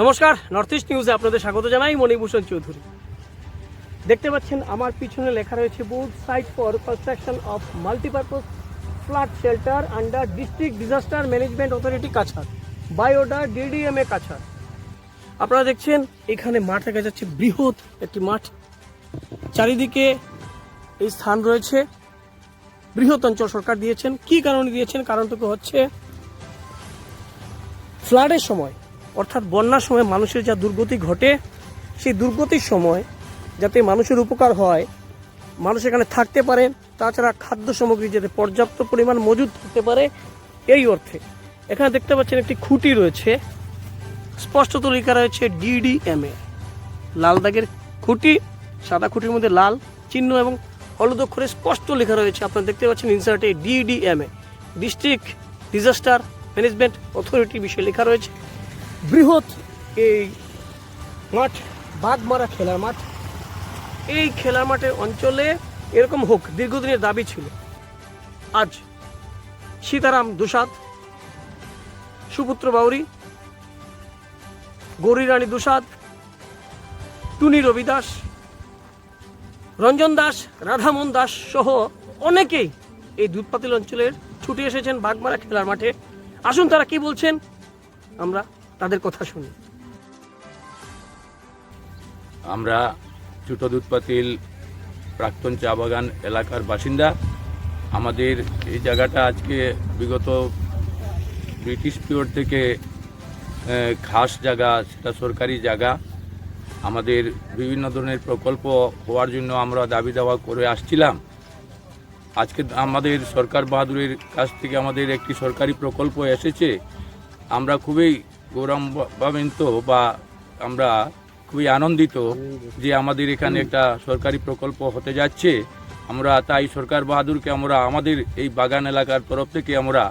নমস্কার north east নিউজে আপনাদের স্বাগত জানাই, মণিভূষণ চৌধুরী। দেখতে পাচ্ছেন, আমার পিছনে লেখা রয়েছে board site for construction of multipurpose flood shelter under district disaster management authority Cachar বায়োডা DDMA Cachar আপনারা দেখছেন, এখানে মাঠ দেখা যাচ্ছে, বৃহৎ একটি মাঠ। চারিদিকে এই স্থান রয়েছে। বৃহৎ অঞ্চল সরকার দিয়েছেন। কি কারণে দিয়েছেন? কারণটুকু হচ্ছে ফ্লাডের সময় অর্থাৎ বন্যার সময় মানুষের যা দুর্গতি ঘটে, সেই দুর্গতির সময় যাতে মানুষের উপকার হয়, মানুষ এখানে থাকতে পারে, তাছাড়া খাদ্য সামগ্রী যাতে পর্যাপ্ত পরিমাণ মজুদ থাকতে পারে, এই অর্থে। এখানে দেখতে পাচ্ছেন একটি খুঁটি রয়েছে, স্পষ্টত লেখা রয়েছে ডিডিএমএ। লাল দাগের খুঁটি, সাদা খুঁটির মধ্যে লাল চিহ্ন এবং হলুদ অক্ষরে স্পষ্ট লেখা রয়েছে। আপনারা দেখতে পাচ্ছেন ইনসার্টে DDMA district disaster management authority বিষয়ে লেখা রয়েছে। বৃহৎ এই মাঠ, বাগমারা খেলার মাঠ। এই খেলার মাঠের অঞ্চলে এরকম হোক, দীর্ঘদিনের দাবি ছিল। আজ সীতারাম দুসাদ, সুপুত্র বাউরি, গৌরী রানী দুসাদ, টুনি রবি দাস রঞ্জন দাস, রাধামোহন দাস সহ অনেকেই এই দুধপাতিল অঞ্চলের ছুটে এসেছেন বাগমারা খেলার মাঠে। আসুন তারা কি বলছেন, আমরা তাদের কথা শুনি। আমরা ছোট দুধপাতিল প্রাক্তন চা বাগান এলাকার বাসিন্দা। আমাদের এই জায়গাটা আজকে বিগত ব্রিটিশ পিরিয়ড থেকে খাস জায়গা, সেটা সরকারি জায়গা। আমাদের বিভিন্ন ধরনের প্রকল্প হওয়ার জন্য আমরা দাবি দাওয়া করে আসছিলাম। আজকে আমাদের সরকার বাহাদুরের কাছ থেকে আমাদের একটি সরকারি প্রকল্প এসেছে। আমরা খুবই গৌরবান্বিত বা আমরা খুবই আনন্দিত যে আমাদের এখানে একটা সরকারি প্রকল্প হতে যাচ্ছে। আমরা তাই সরকার বাহাদুরকে আমরা আমাদের এই বাগান এলাকার তরফ থেকে আমরা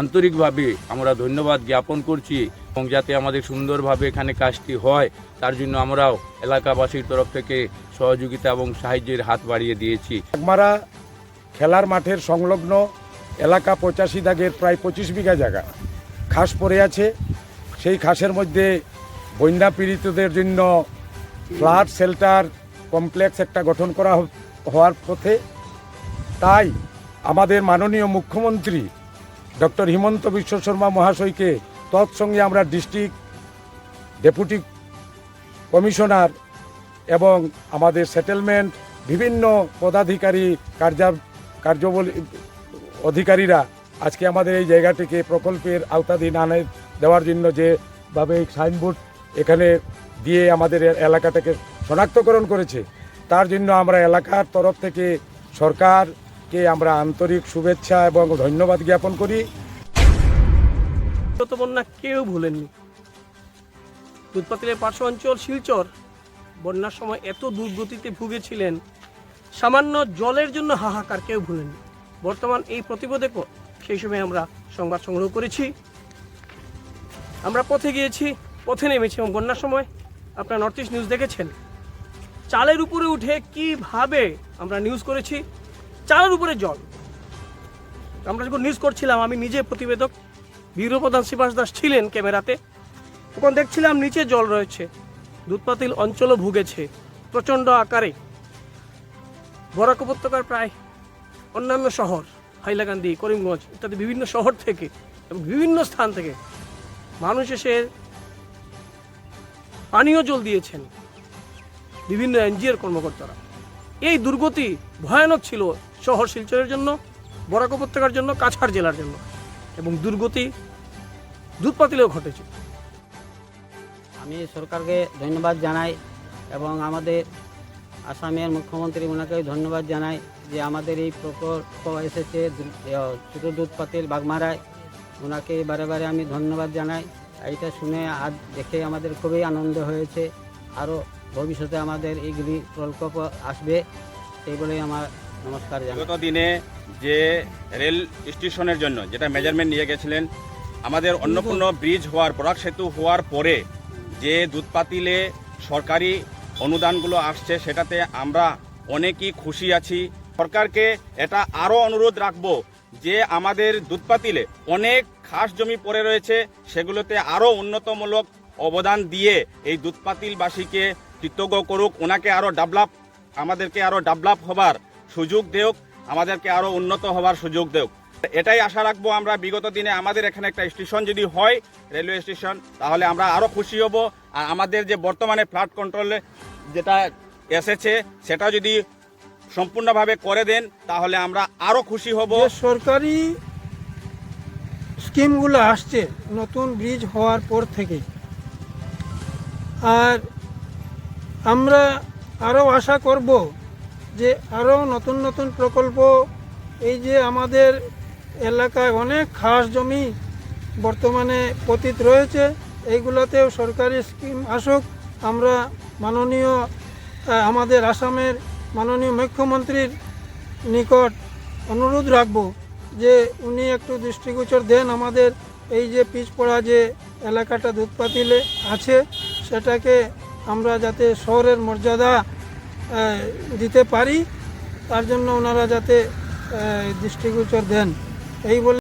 আন্তরিকভাবে আমরা ধন্যবাদ জ্ঞাপন করছি এবং যাতে আমাদের সুন্দরভাবে এখানে কাজটি হয়, তার জন্য আমরাও এলাকাবাসীর তরফ থেকে সহযোগিতা এবং সাহায্যের হাত বাড়িয়ে দিয়েছি। বাগমারা খেলার মাঠের সংলগ্ন এলাকা পঁচাশি দাগের প্রায় পঁচিশ বিঘা জায়গা। খাস পড়ে আছে। সেই খাসের মধ্যে বন্যা পীড়িতদের জন্য ফ্লাড শেল্টার কমপ্লেক্স একটা গঠন করা হওয়ার পথে তাই আমাদের মাননীয় মুখ্যমন্ত্রী ডক্টর হিমন্ত বিশ্ব শর্মা মহাশয়কে তৎসঙ্গে আমরা ডিস্ট্রিক্ট ডেপুটি কমিশনার এবং আমাদের সেটেলমেন্ট বিভিন্ন পদাধিকারী কার্যা কার্যবলী অধিকারীরা আজকে আমাদের এই জায়গাটিকে প্রকল্পের আওতাধীন আনে দেওয়ার জন্য যেভাবে সাইনবোর্ড এখানে দিয়ে আমাদের এলাকাটাকে শনাক্তকরণ করেছে, তার জন্য আমরা এলাকার তরফ থেকে সরকারকে আমরা আন্তরিক শুভেচ্ছা এবং ধন্যবাদ জ্ঞাপন করি। বন্যা কেউ ভুলেননি। দুধপাতিলের পার্শ্ব অঞ্চল শিলচর, বন্যার সময় এত দুর্গতিতে ভুগেছিলেন, সামান্য জলের জন্য হাহাকার কেউ ভুলেননি। বর্তমান এই প্রতিবেদকও সেই সময় আমরা সংবাদ সংগ্রহ করেছি। আমরা পথে গিয়েছি, পথে নেমেছি এবং বন্যার সময় আপনারা নর্থ ইস্ট নিউজ দেখেছেন। চালের উপরে উঠে কীভাবে আমরা নিউজ করেছি? চালের উপরে জল। আমরা যখন নিউজ করছিলাম, আমি নিজে প্রতিবেদক ব্যুরো প্রধান শিবাস দাস ছিলেন ক্যামেরাতে। তখন দেখছিলাম নিচে জল রয়েছে, দুধপাতিল অঞ্চলও ভুগেছে, প্রচণ্ড আকারে। বরাক উপত্যকার প্রায় অন্যান্য শহর। হাইলাকান্দি, করিমগঞ্জ ইত্যাদি বিভিন্ন শহর থেকে এবং বিভিন্ন স্থান থেকে মানুষ এসে পানীয় জল দিয়েছেন বিভিন্ন এনজিওর কর্মকর্তারা। এই দুর্গতি ভয়ানক ছিল শহর শিলচরের জন্য, বরাক উপত্যকার জন্য, কাছাড় জেলার জন্য এবং দুর্গতি দুধপাতিলেও ঘটেছে। আমি সরকারকে ধন্যবাদ জানাই এবং আমাদের আসামের মুখ্যমন্ত্রী ওনাকেও ধন্যবাদ জানাই যে আমাদের এই প্রকল্প এসেছে ছোটো দুধ পাতিল বাগমারায়। ওনাকে বারে বারে আমি ধন্যবাদ জানাই। এইটা শুনে আজ দেখে আমাদের খুবই আনন্দ হয়েছে। আরও ভবিষ্যতে আমাদের এইগুলি প্রকল্প আসবে। সেই বলেই আমার নমস্কার গত দিনে যে রেল স্টেশনের জন্য যেটা মেজারমেন্ট নিয়ে গেছিলেন, আমাদের অন্নপূর্ণ ব্রিজ হওয়ার বরাক সেতু হওয়ার পরে যে দুধপাতিলে সরকারি অনুদানগুলো আসছে, সেটাতে আমরা অনেকই খুশি আছি। সরকারকে এটা আরও অনুরোধ রাখব যে আমাদের দুধপাতিলে অনেক খাস জমি পড়ে রয়েছে, সেগুলোতে আরও উন্নতমূলক অবদান দিয়ে এই দুধপাতিলবাসীকে কৃতজ্ঞ করুক। ওনাকে আরও ডেভেলপ আমাদেরকে আরও ডেভেলপ হবার সুযোগ দেওক আমাদেরকে আরও উন্নত হবার সুযোগ দেওক এটাই আশা রাখব আমরা। বিগত দিনে আমাদের এখানে একটা স্টেশন যদি হয়, রেলওয়ে স্টেশন, তাহলে আমরা আরও খুশি হব। আর আমাদের যে বর্তমানে ফ্লাড কন্ট্রোলে যেটা এসেছে, সেটা যদি সম্পূর্ণভাবে করে দেন, তাহলে আমরা আরও খুশি হব। সরকারি স্কিমগুলো আসছে, নতুন ব্রিজ হওয়ার পর থেকে। আর আমরা আরও আশা করব যে আরও নতুন নতুন প্রকল্প, এই যে আমাদের এলাকায় অনেক খাস জমি বর্তমানে পতিত রয়েছে। এইগুলোতেও সরকারি স্কিম আসুক, আমরা মাননীয় আমাদের আসামের মাননীয় মুখ্যমন্ত্রীর নিকট অনুরোধ রাখব যে উনি একটু দৃষ্টিগোচর দেন আমাদের এই যে পিচপড়া যে এলাকাটা দুধপাতিলে আছে, সেটাকে আমরা যাতে শহরের মর্যাদা দিতে পারি, তার জন্য ওনারা যাতে দৃষ্টিগোচর দেন। এই বলে